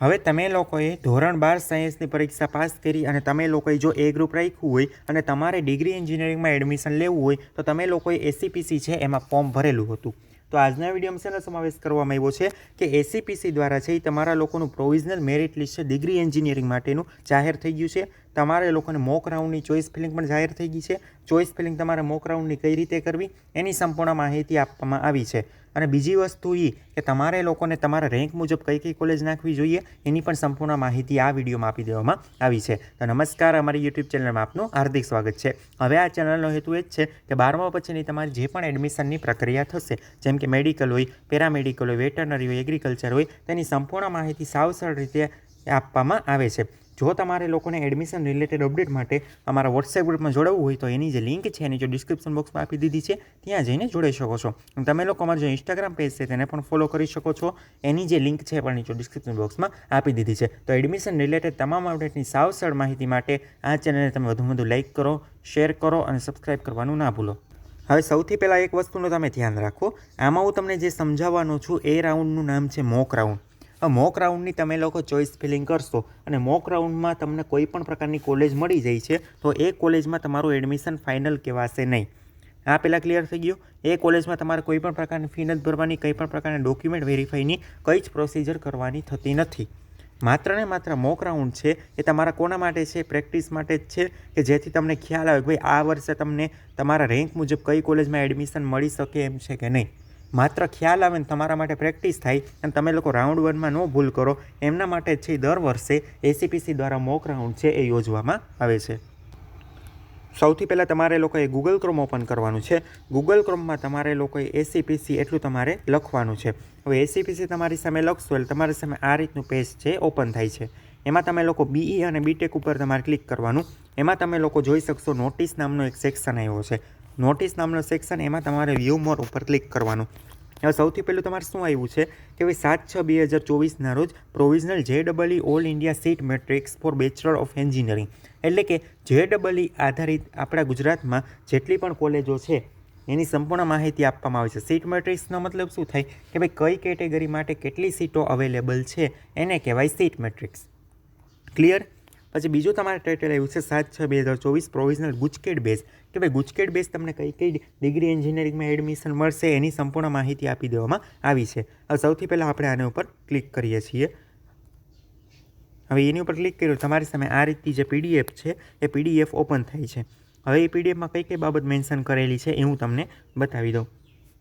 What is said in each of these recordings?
હવે તમે લોકોએ ધોરણ બાર સાયન્સની પરીક્ષા પાસ કરી અને તમે લોકોએ જો એ ગ્રુપ રાખ્યું હોય અને તમારે ડિગ્રી એન્જિનિયરિંગમાં એડમિશન લેવું હોય, તો તમે લોકોએ એસીપીસી છે એમાં ફોર્મ ભરેલું હતું. તો આજના વિડીયોમાં શેનો સમાવેશ કરવામાં આવ્યો છે કે એસીપીસી દ્વારા છે એ તમારા લોકોનું પ્રોવિઝનલ મેરિટ લિસ્ટ છે ડિગ્રી એન્જિનિયરિંગ માટેનું જાહેર થઈ ગયું છે. તમારે લોકોને મોક રાઉન્ડની ચોઈસ ફિલિંગ પણ જાહેર થઈ ગઈ છે. ચોઇસ ફિલિંગ તમારે મોક રાઉન્ડની કઈ રીતે કરવી, એની સંપૂર્ણ માહિતી આપવામાં આવી છે. અને બીજી વસ્તુ એ કે તમારે લોકોને તમારા રેન્ક મુજબ કઈ કઈ કોલેજ નાખવી જોઈએ, એની પણ સંપૂર્ણ માહિતી આ વિડીયોમાં આપી દેવામાં આવી છે. તો નમસ્કાર, અમારી યુટ્યુબ ચેનલમાં આપનું હાર્દિક સ્વાગત છે. હવે આ ચેનલનો હેતુ એ જ છે કે બારમા પછીની તમારી જે પણ એડમિશનની પ્રક્રિયા થશે, જેમ કે મેડિકલ હોય પેરામેડિકલ હોય વેટરનરી હોય એગ્રીકલ્ચર હોય, તેની સંપૂર્ણ માહિતી સાવ સરળ રીતે આપવામાં આવે છે. જો તમારે લોકોને એડમિશન રિલેટેડ અપડેટ માટે અમારા વોટ્સએપ ગ્રુપમાં જોડાવવું હોય તો એની જે લિંક છે, એની જો ડિસ્ક્રિપ્શન બોક્સમાં આપી દીધી છે, ત્યાં જઈને જોડાઈ શકો છો. તમે લોકો અમારું જે ઇન્સ્ટાગ્રામ પેજ છે, તેને પણ ફોલો કરી શકો છો. એની જે લિંક છે પણ નીચે ડિસ્ક્રિપ્શન બોક્સમાં આપી દીધી છે. તો એડમિશન રિલેટેડ તમામ અપડેટની સાવ સરળ માહિતી માટે આ ચેનલને તમે વધુ વધુ લાઇક કરો શેર કરો અને સબસ્ક્રાઇબ કરવાનું ના ભૂલો. હવે સૌથી પહેલાં એક વસ્તુનું તમે ધ્યાન રાખો. આમાં હું તમને જે સમજાવવાનો છું, એ રાઉન્ડનું નામ છે મોક રાઉન્ડ આ મોક રાઉન્ડની તમે લોકો ચોઇસ ફિલિંગ કરશો અને મોક રાઉન્ડમાં તમને કોઈ પણ પ્રકારની કોલેજ મળી જાય છે, તો એ કોલેજમાં તમારું એડમિશન ફાઇનલ કહેવાશે નહીં. આ પહેલાં ક્લિયર થઈ ગયું? એ કોલેજમાં તમારે કોઈ પણ પ્રકારની ફી નથી ભરવાની, કંઈ પણ પ્રકારના ડોક્યુમેન્ટ વેરીફાઈની કંઈ જ પ્રોસિજર કરવાની થતી નથી. માત્ર ને માત્ર મોક રાઉન્ડ છે, એ તમારા કોના માટે છે? પ્રેક્ટિસ માટે જ છે કે જેથી તમને ખ્યાલ આવે કે ભાઈ આ વર્ષે તમને તમારા રેન્ક મુજબ કઈ કોલેજમાં એડમિશન મળી શકે એમ છે કે નહીં? માત્ર ખ્યાલ આવે ને તમારા માટે પ્રેક્ટિસ થાય અને તમે લોકો રાઉન્ડ વનમાં ન ભૂલ કરો, એમના માટે છે દર વર્ષે એસીપીસી દ્વારા મોક રાઉન્ડ છે એ યોજવામાં આવે છે. સૌથી પહેલાં તમારે લોકોએ ગૂગલ ક્રોમ ઓપન કરવાનું છે. ગૂગલ ક્રોમમાં તમારે લોકોએ એસીપીસી એટલું તમારે લખવાનું છે. હવે એસીપીસી તમારી સામે લખશો એટલે તમારી સામે આ રીતનું પેજ છે ઓપન થાય છે. એમાં તમે લોકો બીઈ અને બીટેક ઉપર તમારે ક્લિક કરવાનું. એમાં તમે લોકો જોઈ શકશો નોટિસ નામનો એક સેક્શન આવ્યો છે. નોટિસ નામનો સેક્શન એમાં તમારે વ્યૂ મોર ઉપર ક્લિક કરવાનું. હવે સૌથી પહેલું તમારે શું આવ્યું છે? કે ભાઈ સાત છ બે હજાર ચોવીસના રોજ પ્રોવિઝનલ જે double all India seat matrix for bachelor of engineering એટલે કે જે ડબલ આધારિત આપણા ગુજરાતમાં જેટલી પણ કોલેજો છે, એની સંપૂર્ણ માહિતી આપવામાં આવે છે. સીટ મેટ્રિક્સનો મતલબ શું થાય? કે ભાઈ કઈ કેટેગરી માટે કેટલી સીટો અવેલેબલ છે? એને કહેવાય સીટ મેટ્રિક્સ ક્લિયર પછી બીજું તમારે ટાઇટલ આવ્યું છે સાત છ બે હજાર ચોવીસ પ્રોવિઝનલ ગુજકેટ બેઝ. કે ભાઈ ગુજકેટ બેઝ તમને કઈ કઈ ડિગ્રી એન્જિનિયરિંગમાં એડમિશન મળશે એની સંપૂર્ણ માહિતી આપી દેવામાં આવી છે. સૌથી પહેલાં આપણે આને ઉપર ક્લિક કરીએ છીએ. હવે એની ઉપર ક્લિક કર્યું, તમારી સામે આ રીતની જે પીડીએફ છે, એ પીડીએફ ઓપન થાય છે. હવે એ પીડીએફમાં કઈ કઈ બાબત મેન્શન કરેલી છે એ હું તમને બતાવી દઉં.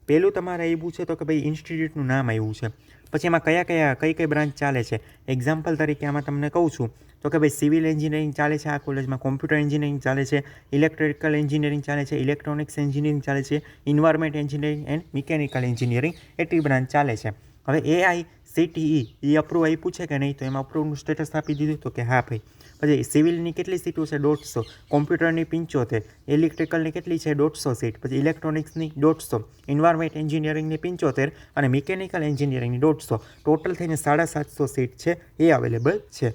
પહેલું તમારે આવ્યું છે તો કે ભાઈ ઇન્સ્ટિટ્યૂટનું નામ આવ્યું છે. પછી એમાં કયા કયા, કઈ કઈ બ્રાન્ચ ચાલે છે? એક્ઝામ્પલ તરીકે આમાં તમને કહું છું, તો કે ભાઈ સિવિલ એન્જિનિયરિંગ ચાલે છે આ કોલેજમાં કોમ્પ્યુટર એન્જિનિયરિંગ ચાલે છે ઇલેક્ટ્રિકલ એન્જિનિયરિંગ ચાલે છે ઇલેક્ટ્રોનિક્સ એન્જિનિયરિંગ ચાલે છે environment engineering and mechanical engineering એટલી બ્રાન્ચ ચાલે છે. હવે એ આઈ સીટીઈ એ અપ્રૂવ આપ્યું છે કે નહીં? તો એમાં અપ્રૂવનું સ્ટેટસ આપી દીધું તો કે હા ભાઈ. પછી સિવિલની કેટલી સીટો છે? દોઢસો. કોમ્પ્યુટરની પંચોતેર. ઇલેક્ટ્રિકલની કેટલી છે? દોઢસો સીટ. પછી ઇલેક્ટ્રોનિક્સની દોઢસો. એન્વાયરમેન્ટ એન્જિનિયરિંગની પંચોતેર અને મિકેનિકલ એન્જિનિયરિંગની દોઢસો. ટોટલ થઈને સાડા સાતસો સીટ છે. એ અવેલેબલ છે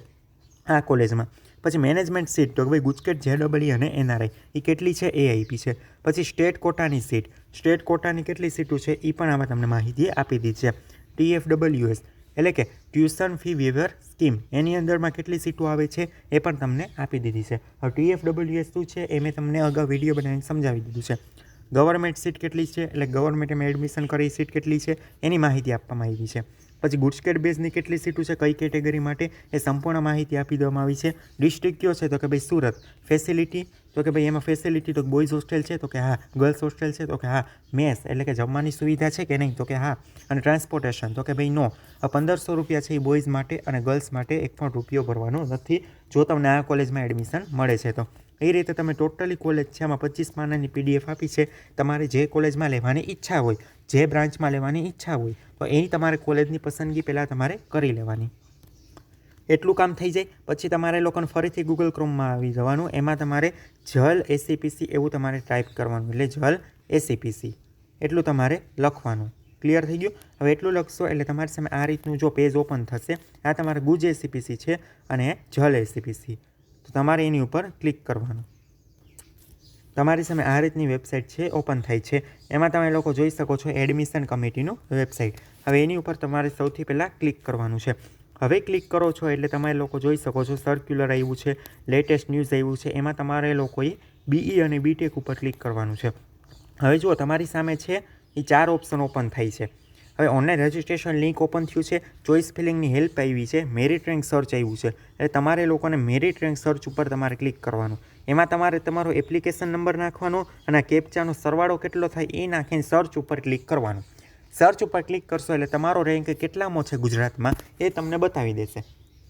આ કોલેજમાં. પછી મેનેજમેન્ટ સીટ તો ભાઈ ગુજકેટ જેડબલઈ અને એનઆરઆઈ. એ કેટલી છે? એ આઈપી છે. પછી સ્ટેટ કોટાની સીટ સ્ટેટ કોટાની કેટલી સીટો છે? એ પણ આમાં તમને માહિતી આપી દીધી છે. ટીએફડબલ્યુએસ એટલે કે ટ્યુશન ફી વેવર સ્કીમ, એની અંદરમાં કેટલી સીટો આવે છે એ પણ તમને આપી દીધી છે. હવે ટીએફડબલ્યુએસ શું છે એ મેં તમને અગાઉ વીડિયો બનાવીને સમજાવી દીધું છે. ગવર્મેન્ટ સીટ કેટલી છે? એટલે ગવર્મેન્ટ એમાં એડમિશન કરી, સીટ કેટલી છે? એની માહિતી આપવામાં આવી છે. પછી ગુડસ્કેટ બેઝની કેટલી સીટો છે, કઈ કેટેગરી માટે? એ સંપૂર્ણ માહિતી આપી દેવામાં આવી છે. ડિસ્ટ્રિક્ટ કયો છે? તો કે ભાઈ સુરત. ફેસિલિટી તો કે ભાઈ એમાં ફેસિલિટી તો બોયઝ હોસ્ટેલ છે, તો કે હા ગર્લ્સ હોસ્ટેલ છે, તો કે હા, મેસ, એટલે કે જમવાની સુવિધા છે કે નહીં? તો કે હા, અને ટ્રાન્સપોર્ટેશન તો કે ભાઈ નો પંદરસો રૂપિયા છે એ બોયઝ માટે અને ગર્લ્સ માટે એક પણ રૂપિયો ભરવાનો નથી, જો તમને આ કોલેજમાં એડમિશન મળે છે તો. એ રીતે તમે ટોટલી કોલેજ છે, આમાં પચીસ પાનાની પીડીએફ આપી છે, તમારે જે કોલેજમાં લેવાની ઈચ્છા હોય, જે બ્રાન્ચમાં લેવાની ઈચ્છા હોય, તો એની તમારે કોલેજની પસંદગી પહેલાં તમારે કરી લેવાની. એટલું કામ થઈ જાય, પછી તમારે લોકોને ફરીથી ગૂગલ ક્રોમમાં આવી જવાનું. એમાં તમારે જલ એસીપીસી એવું તમારે ટાઈપ કરવાનું. એટલે જલ એસીપીસી એટલું તમારે લખવાનું. ક્લિયર થઈ ગયું? હવે એટલું લખશો એટલે તમારી સામે આ રીતનું જો પેજ ઓપન થશે, આ તમારે ગુજ એસીપીસી છે અને જલ એસીપીસી તો તમારે એની ઉપર ક્લિક કરવાનું. તમારી સામે આ રીતની વેબસાઇટ છે ઓપન થાય છે. એમાં તમે લોકો જોઈ શકો છો એડમિશન કમિટીનું વેબસાઇટ હવે એની ઉપર તમારે સૌથી પહેલાં ક્લિક કરવાનું છે. હવે ક્લિક કરો છો એટલે તમે લોકો જોઈ શકો છો સર્ક્યુલર આવ્યું છે લેટેસ્ટ ન્યૂઝ આવ્યું છે, એમાં તમારે લોકોએ બીઈ અને બીટેક ઉપર ક્લિક કરવાનું છે. હવે જુઓ, તમારી સામે છે, એ ચાર ઓપ્શન ઓપન થાય છે. હવે ઓનલાઈન રજિસ્ટ્રેશન લિંક ઓપન થયું છે ચોઈસ ફિલિંગની હેલ્પ આવી છે મેરિટ રેન્ક સર્ચ આવ્યું છે. એટલે તમારે લોકોને મેરિટ રેન્ક સર્ચ ઉપર તમારે ક્લિક કરવાનું. એમાં તમારે તમારો એપ્લિકેશન નંબર નાખવાનો અને કેપ્ચાનો સરવાળો કેટલો થાય એ નાખીને સર્ચ ઉપર ક્લિક કરવાનું. સર્ચ ઉપર ક્લિક કરશો એટલે તમારો રેન્ક કેટલામો છે ગુજરાતમાં એ તમને બતાવી દેશે.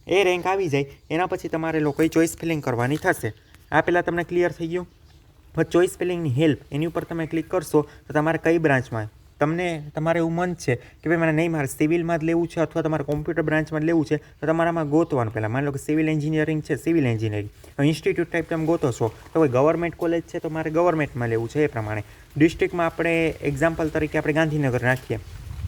એ રેન્ક આવી જાય, એના પછી તમારે લોકોએ ચોઇસ ફિલિંગ કરવાની થશે. આ પહેલાં તમને ક્લિયર થઈ ગયું? ચોઈસ ફિલિંગની હેલ્પ એની ઉપર તમે ક્લિક કરશો તો તમારે કઈ બ્રાન્ચમાં તમને તમારે એવું મન છે કે ભાઈ મને નહીં, મારે સિવિલમાં જ લેવું છે અથવા તમારે કોમ્પ્યુટર બ્રાન્ચમાં જ લેવું છે, તો તમારામાં ગોતવાનું પહેલાં. માની લો કે સિવિલ એન્જિનિયરિંગ છે, સિવિલ એન્જિનિયરિંગ. ઇન્સ્ટિટ્યૂટ ટાઈપ તમે ગોતો તો કોઈ ગવર્મેન્ટ કોલેજ છે, તો મારે ગવર્મેન્ટમાં લેવું છે એ પ્રમાણે. ડિસ્ટ્રિક્ટમાં આપણે એક્ઝામ્પલ તરીકે આપણે ગાંધીનગર રાખીએ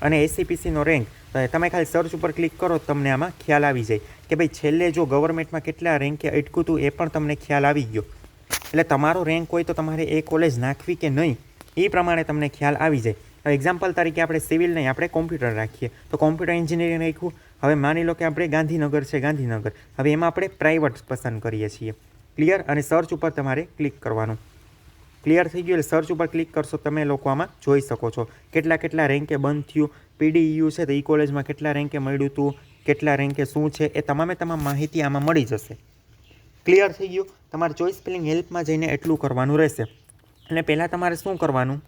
અને એસીપીસીનો રેન્ક તમે ખાલી સર્ચ ઉપર ક્લિક કરો તમને આમાં ખ્યાલ આવી જાય કે ભાઈ છેલ્લે જો ગવર્મેન્ટમાં કેટલા રેન્કે અટકું હતું એ પણ તમને ખ્યાલ આવી ગયો. એટલે તમારો રેન્ક હોય તો તમારે એ કોલેજ નાખવી કે નહીં, એ પ્રમાણે તમને ખ્યાલ આવી જાય. એક્ઝામ્પલ તરીકે આપણે સિવિલ નહીં, આપણે કોમ્પ્યુટર રાખીએ. તો કોમ્પ્યુટર એન્જિનિયરિંગ રાખ્યું. હવે માની લો કે આપણે ગાંધીનગર છે, ગાંધીનગર. હવે એમાં આપણે પ્રાઇવેટ પસંદ કરીએ છીએ. ક્લિયર અને સર્ચ ઉપર તમારે ક્લિક કરવાનું. ક્લિયર થઈ ગયું? એટલે સર્ચ ઉપર ક્લિક કરશો, તમે લોકો આમાં જોઈ શકો છો. કેટલા કેટલા રેન્કે બંધ થયું? પીડીયુ છે, તો એ કોલેજમાં કેટલા રેન્કે મળ્યું હતું કેટલા રેન્કે શું છે? એ તમામે તમામ માહિતી આમાં મળી જશે. ક્લિયર થઈ ગયું? તમારે ચોઇસ સ્પેલિંગ હેલ્પમાં જઈને એટલું કરવાનું રહેશે. અને પહેલાં તમારે શું કરવાનું?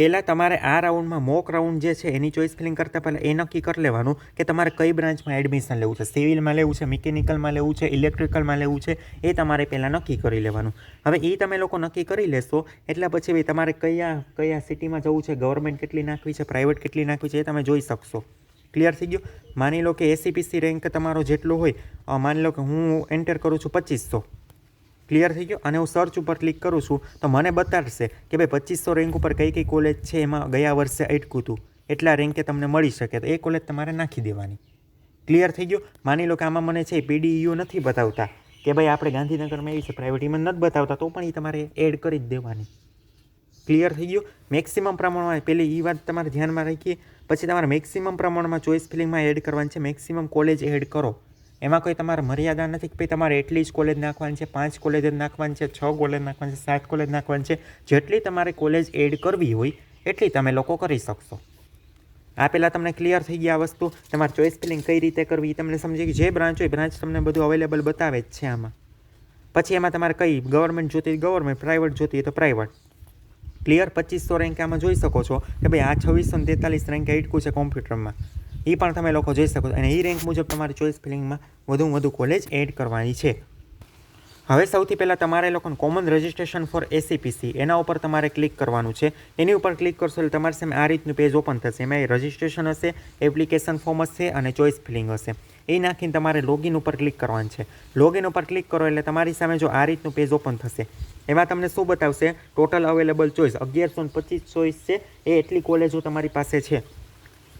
પહેલાં તમારે આ રાઉન્ડમાં મોક રાઉન્ડ જે છે એની ચોઇસ ફિલિંગ કરતાં પહેલાં એ નક્કી કરી લેવાનું કે તમારે કઈ બ્રાન્ચમાં એડમિશન લેવું છે. સિવિલમાં લેવું છે મિકેનિકલમાં લેવું છે ઇલેક્ટ્રિકલમાં લેવું છે, એ તમારે પહેલાં નક્કી કરી લેવાનું. હવે એ તમે લોકો નક્કી કરી લેશો, એટલે પછી ભાઈ તમારે કયા કયા સિટીમાં જવું છે ગવર્મેન્ટ કેટલી નાખવી છે પ્રાઇવેટ કેટલી નાખવી છે એ તમે જોઈ શકશો. ક્લિયર થઈ ગયું? માની લો કે એસીપીસી રેન્ક તમારો જેટલો હોય માની લો કે હું એન્ટર કરું છું પચીસો ક્લિયર થઈ ગયું અને હું સર્ચ ઉપર ક્લિક કરું છું, તો મને બતાડશે કે ભાઈ પચીસો રેન્ક ઉપર કઈ કઈ કોલેજ છે, એમાં ગયા વર્ષે અટકું હતું એટલા રેન્કે તમને મળી શકે, તો એ કોલેજ તમારે નાખી દેવાની. ક્લિયર થઈ ગયું? માની લો કે આમાં મને છે પીડીયુ નથી બતાવતા, કે ભાઈ આપણે ગાંધીનગરમાં એવી છે પ્રાઇવેટ એમાં નથી બતાવતા, તો પણ એ તમારે એડ કરી જ દેવાની. ક્લિયર થઈ ગયું? મેક્સિમમ પ્રમાણમાં, પેલી એ વાત તમારે ધ્યાનમાં રાખીએ, પછી તમારે મેક્સિમમ પ્રમાણમાં ચોઈસ ફિલિંગમાં એડ કરવાની છે મેક્સિમમ કોલેજ એડ કરો. એમાં કોઈ તમારે મર્યાદા નથી કે ભાઈ તમારે એટલી જ કોલેજ નાખવાની છે, પાંચ કોલેજ જ નાખવાની છે, છ કોલેજ નાખવાની છે, સાત કોલેજ નાખવાની છે. જેટલી તમારે કોલેજ એડ કરવી હોય, એટલી તમે લોકો કરી શકશો. આ પહેલાં તમને ક્લિયર થઈ ગયા વસ્તુ. તમારે ચોઇસ ફિલિંગ કઈ રીતે કરવી એ તમને સમજી ગઈ. જે બ્રાન્ચ હોય બ્રાન્ચ તમને બધું અવેલેબલ બતાવે જ છે આમાં. પછી એમાં તમારે કઈ? ગવર્મેન્ટ જોતી ગવર્મેન્ટ પ્રાઇવેટ જોતી તો પ્રાઇવેટ ક્લિયર પચીસો રેન્ક આમાં જોઈ શકો છો કે ભાઈ આ છવ્વીસો તેતાલીસ રેન્ક એટકું છે કોમ્પ્યુટરમાં એ પણ તમે લોકો જોઈ શકો અને એ રેન્ક મુજબ તમારે ચોઇસ ફિલિંગમાં વધુ વધુ કોલેજ એડ કરવાની છે. હવે સૌથી પહેલાં તમારે લોકોને કોમન રજિસ્ટ્રેશન ફોર એસીપીસી એના ઉપર તમારે ક્લિક કરવાનું છે. એની ઉપર ક્લિક કરશો એટલે તમારી સામે આ રીતનું પેજ ઓપન થશે. એમાં રજિસ્ટ્રેશન હશે એપ્લિકેશન ફોર્મ હશે અને ચોઇસ ફિલિંગ હશે. એ નાખીને તમારે લોગિન ઉપર ક્લિક કરવાનું છે. લોગિન ઉપર ક્લિક કરો એટલે તમારી સામે જો આ રીતનું પેજ ઓપન થશે, એમાં તમને શું બતાવશે? ટોટલ અવેલેબલ ચોઇસ અગિયારસો ને પચીસ ચોઇસ છે. એ એટલી કોલેજો તમારી પાસે છે.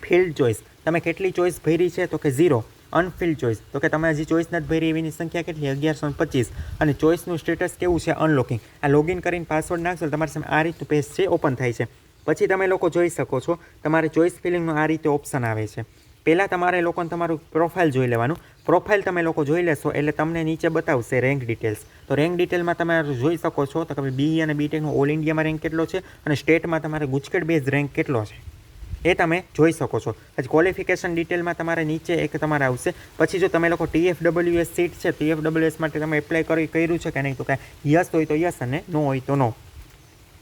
ફિલ્ડ ચોઇસ તમે કેટલી ચોઈસ ભરી છે તો કે ઝીરો અનફિલ્ડ ચોઈસ તો કે તમે હજી ચોઈસ નથી ભરી એવીની સંખ્યા કેટલી? અગિયારસો પચીસ. અને ચોઈસનું સ્ટેટસ કેવું છે? અનલોકિંગ આ લોગિન કરીને પાસવર્ડ નાખશો તમારી સામે આ રીતનું પેજ છે ઓપન થાય છે. પછી તમે લોકો જોઈ શકો છો, તમારે ચોઈસ ફિલિંગનું આ રીતે ઓપ્શન આવે છે. પહેલાં તમારે લોકોને તમારું પ્રોફાઇલ જોઈ લેવાનું. પ્રોફાઇલ તમે લોકો જોઈ લેશો એટલે તમને નીચે બતાવશે રેન્ક ડિટેલ્સ તો રેન્ક ડિટેલમાં તમે જોઈ શકો છો તો કે બી અને બીટેકનું ઓલ ઇન્ડિયામાં રેન્ક કેટલો છે? અને સ્ટેટમાં તમારે ગુજકેટ બેઝ રેન્ક કેટલો છે? એ તમે જોઈ શકો છો. ક્વોલિફિકેશન ડિટેલમાં તમારે નીચે એક તમારે આવશે. પછી જો તમે લોકો ટીએફડબલ્યુએસ સીટ છે ટીએફડબલ્યુએસ માટે તમે એપ્લાય કરી કર્યું છે કે નહીં, તો કાંઈ યસ હોય તો યસ અને નો હોય તો નો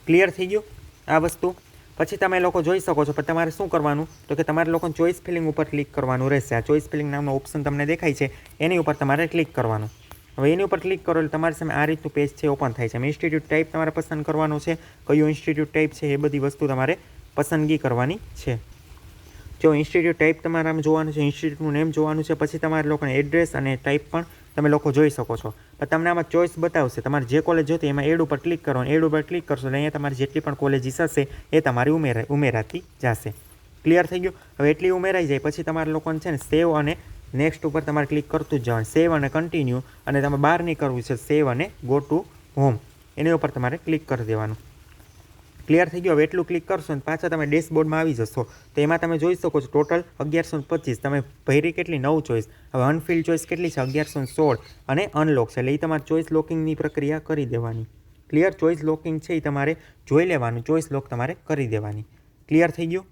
ક્લિયર થઈ ગયું આ વસ્તુ? પછી તમે લોકો જોઈ શકો છો, પણ તમારે શું કરવાનું? તો કે તમારે લોકોને ચોઈસ ફિલિંગ ઉપર ક્લિક કરવાનું રહેશે. આ ચોઇસ ફિલિંગ નામનો ઓપ્શન તમને દેખાય છે. એની ઉપર તમારે ક્લિક કરવાનું. હવે એની ઉપર ક્લિક કરો એટલે તમારી સામે આ રીતનું પેજ છે ઓપન થાય છે. ઇન્સ્ટિટ્યૂટ ટાઈપ તમારે પસંદ કરવાનું છે, કયું ઇન્સ્ટિટ્યૂટ ટાઈપ છે, એ બધી વસ્તુ તમારે પસંદગી કરવાની છે. જો ઇન્સ્ટિટ્યૂટ ટાઈપ તમારામાં જોવાનું છે ઇન્સ્ટિટ્યૂટનું નેમ જોવાનું છે, પછી તમારે લોકોને એડ્રેસ અને ટાઈપ પણ તમે લોકો જોઈ શકો છો. પણ તમને આમાં ચોઈસ બતાવશે. તમારે જે કોલેજ જોતી એમાં એડ ઉપર ક્લિક કરો એડ ઉપર ક્લિક કરશો એટલે અહીંયા તમારી જેટલી પણ કોલેજીસ હશે એ તમારી ઉમેરા, ઉમેરાતી જશે. ક્લિયર થઈ ગયું? હવે એટલી ઉમેરાઈ જાય, પછી તમારે લોકોને છે ને સેવ અને નેક્સ્ટ ઉપર તમારે ક્લિક કરતું જ જવાનું. સેવ અને કન્ટિન્યુ અને તમે બહાર નહીં કરવું છે સેવ અને ગો ટુ હોમ એની ઉપર તમારે ક્લિક કરી દેવાનું. ક્લિયર થઈ ગયો. હવે એટલું ક્લિક કરશો ને પાછા તમે ડેશબોર્ડમાં આવી જશો. તો એમાં તમે જોઈ શકો છો ટોટલ અગિયારસો પચીસ. તમે ભૈરી કેટલી? નવ ચોઈસ હવે અનફિલ્ડ ચોઈસ કેટલી છે? અગિયારસો સોળ. અને અનલોક છે. એટલે એ તમારે ચોઈસ લોકિંગની પ્રક્રિયા કરી દેવાની. ક્લિયર ચોઈસ લોકિંગ છે એ તમારે જોઈ લેવાનું. ચોઈસ લોક તમારે કરી દેવાની. ક્લિયર થઈ ગયું?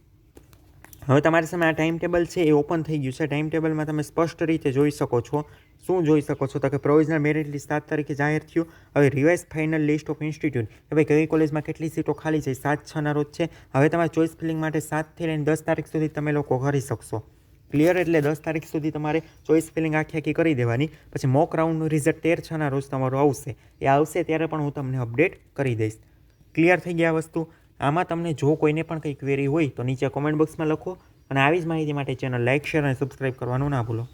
હવે તમારી સામે આ ટાઈમ ટેબલ છે, એ ઓપન થઈ ગયું છે. ટાઈમ ટેબલમાં તમે સ્પષ્ટ રીતે જોઈ શકો છો. શું જોઈ શકો છો? તો કે પ્રોવિઝનલ મેરિટ લિસ્ટ સાત તારીખે જાહેર થયું. હવે revise final list of institute ભાઈ કઈ કોલેજમાં કેટલી સીટો ખાલી છે? સાત છના રોજ છે. હવે તમારે ચોઇસ ફિલિંગ માટે સાતથી લઈને દસ તારીખ સુધી તમે લોકો કરી શકશો. ક્લિયર એટલે દસ તારીખ સુધી તમારે ચોઇસ ફિલિંગ આખી આખી કરી દેવાની. પછી મોક રાઉન્ડનું રિઝલ્ટ તેર છના રોજ તમારું આવશે. એ આવશે ત્યારે પણ હું તમને અપડેટ કરી દઈશ. ક્લિયર થઈ ગયા વસ્તુ? આમાં તમને જો કોઈને પણ કંઈ ક્વેરી હોય તો નીચે કોમેન્ટ બોક્સમાં લખો અને આવી જ માહિતી માટે ચેનલ લાઇક શેર અને સબસ્ક્રાઈબ કરવાનું ના ભૂલો.